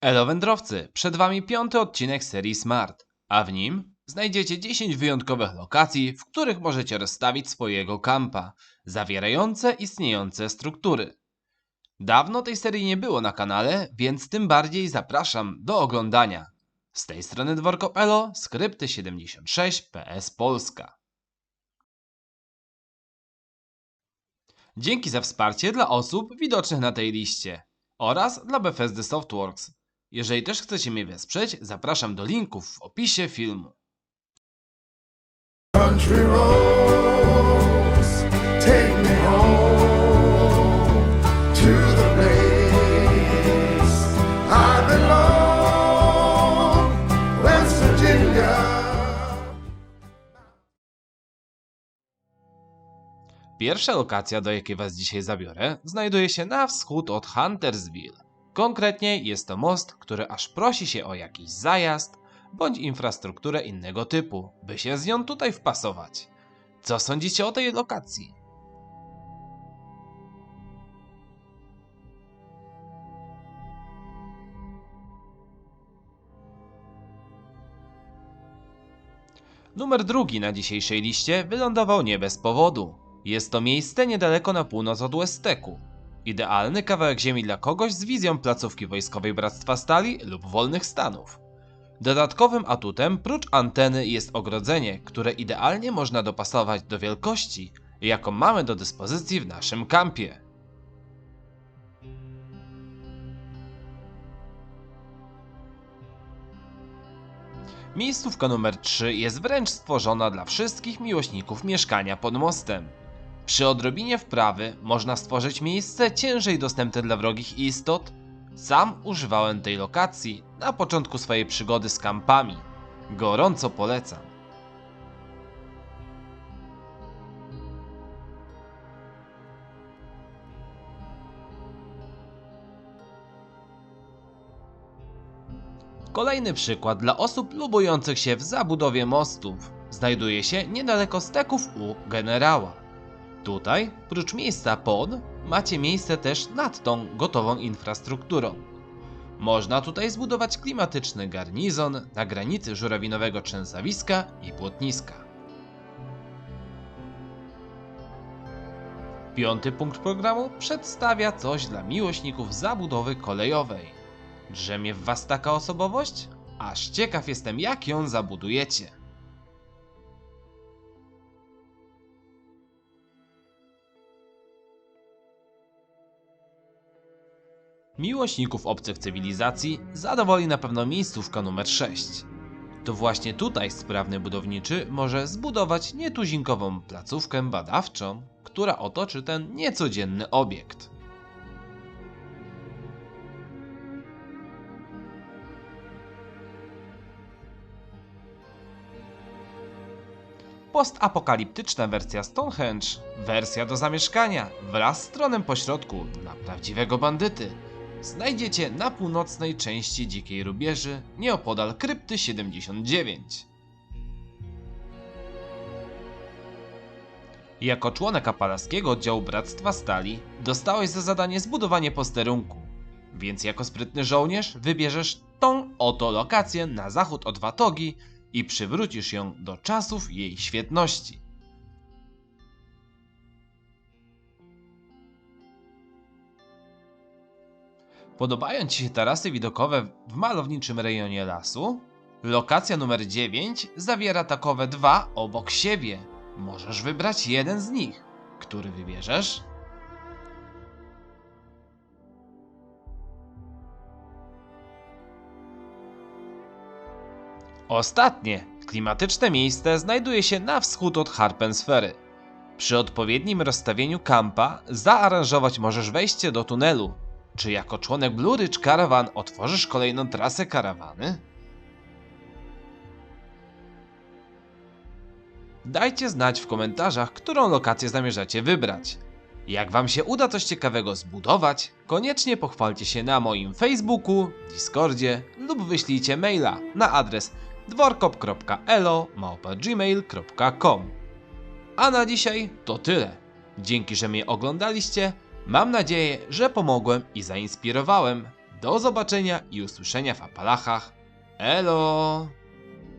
Elo wędrowcy, przed wami piąty odcinek serii Smart, a w nim znajdziecie 10 wyjątkowych lokacji, w których możecie rozstawić swojego kampa, zawierające istniejące struktury. Dawno tej serii nie było na kanale, więc tym bardziej zapraszam do oglądania. Z tej strony Dworko.elo, skrypty 76 PS Polska. Dzięki za wsparcie dla osób widocznych na tej liście oraz dla Bethesdy Softworks. Jeżeli też chcecie mnie wesprzeć, zapraszam do linków w opisie filmu. Country roads take me home to the place I belong, West Virginia. Pierwsza lokacja, do jakiej was dzisiaj zabiorę, znajduje się na wschód od Huntersville. Konkretnie jest to most, który aż prosi się o jakiś zajazd bądź infrastrukturę innego typu, by się z nią tutaj wpasować. Co sądzicie o tej lokacji? Numer drugi na dzisiejszej liście wylądował nie bez powodu. Jest to miejsce niedaleko na północ od Westeku. Idealny kawałek ziemi dla kogoś z wizją placówki wojskowej Bractwa Stali lub Wolnych Stanów. Dodatkowym atutem prócz anteny jest ogrodzenie, które idealnie można dopasować do wielkości, jaką mamy do dyspozycji w naszym kampie. Miejscówka numer 3 jest wręcz stworzona dla wszystkich miłośników mieszkania pod mostem. Przy odrobinie wprawy można stworzyć miejsce ciężej dostępne dla wrogich istot. Sam używałem tej lokacji na początku swojej przygody z kampami. Gorąco polecam. Kolejny przykład dla osób lubujących się w zabudowie mostów znajduje się niedaleko steków u generała. Tutaj, prócz miejsca pod, macie miejsce też nad tą gotową infrastrukturą. Można tutaj zbudować klimatyczny garnizon na granicy żurawinowego trzęsawiska i płotniska. Piąty punkt programu przedstawia coś dla miłośników zabudowy kolejowej. Drzemie w was taka osobowość? Aż ciekaw jestem jak ją zabudujecie. Miłośników obcych cywilizacji zadowoli na pewno miejscówka numer 6. To właśnie tutaj sprawny budowniczy może zbudować nietuzinkową placówkę badawczą, która otoczy ten niecodzienny obiekt. Postapokaliptyczna wersja Stonehenge, wersja do zamieszkania wraz z tronem pośrodku dla prawdziwego bandyty, znajdziecie na północnej części Dzikiej Rubieży, nieopodal Krypty 79. Jako członek apalaskiego oddziału Bractwa Stali dostałeś za zadanie zbudowanie posterunku, więc jako sprytny żołnierz wybierzesz tą oto lokację na zachód od Watogi i przywrócisz ją do czasów jej świetności. Podobają Ci się tarasy widokowe w malowniczym rejonie lasu? Lokacja numer 9 zawiera takowe dwa obok siebie. Możesz wybrać jeden z nich. Który wybierzesz? Ostatnie, klimatyczne miejsce znajduje się na wschód od Harpensfery. Przy odpowiednim rozstawieniu kampa zaaranżować możesz wejście do tunelu. Czy jako członek Blue Ridge Caravan otworzysz kolejną trasę karawany? Dajcie znać w komentarzach, którą lokację zamierzacie wybrać. Jak Wam się uda coś ciekawego zbudować, koniecznie pochwalcie się na moim Facebooku, Discordzie lub wyślijcie maila na adres dworkop.elo.gmail.com A na dzisiaj to tyle. Dzięki, że mnie oglądaliście. Mam nadzieję, że pomogłem i zainspirowałem. Do zobaczenia i usłyszenia w Apalachach. Elo!